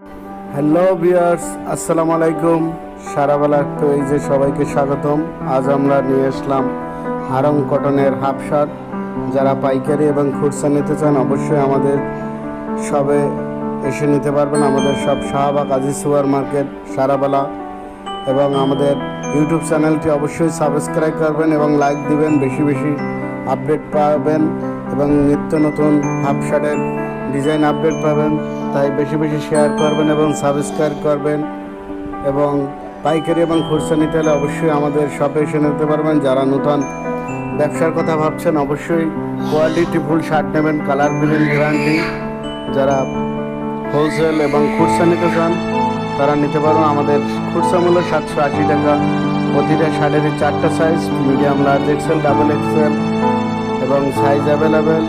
Hello viewers আসসালামু আলাইকুম সারাবেলা তো এই যে সবাইকে স্বাগতম। আজ আমরা নিয়ে আসলাম হারং কটনের হাফ শার্ট যারা পাইকারি এবং খুচরা নিতে চান, অবশ্যই আমাদের সবে এসে নিতে পারবেন। আমাদের সব শাহবাগ আজি সুপার মার্কেট, সারাবেলা। এবং আমাদের ইউটিউব চ্যানেলটি অবশ্যই সাবস্ক্রাইব করবেন এবং লাইক দিবেন। বেশি বেশি আপডেট পাবেন। এবং নিত্য নতুন হাফ শার্টের ডিজাইন আপডেট পাবেন। তাই বেশি বেশি শেয়ার করবেন এবং সাবস্ক্রাইব করবেন। এবং পাইকারি এবং খুচরা নিতে হলে অবশ্যই আমাদের শপে এসে নিতে পারবেন। যারা নতুন ব্যবসার কথা ভাবছেন, অবশ্যই কোয়ালিটি ফুল শার্ট নেবেন কালার বিলিং গ্যারান্টি যারা হোলসেল এবং খুচরা নিতে চান, তারা নিতে পারবেন। আমাদের খুচরা মূল্য সাতশো আশি টাকা। প্রতিটা শার্টের চারটা size medium large XL double XL এবং সাইজ অ্যাভেলেবেল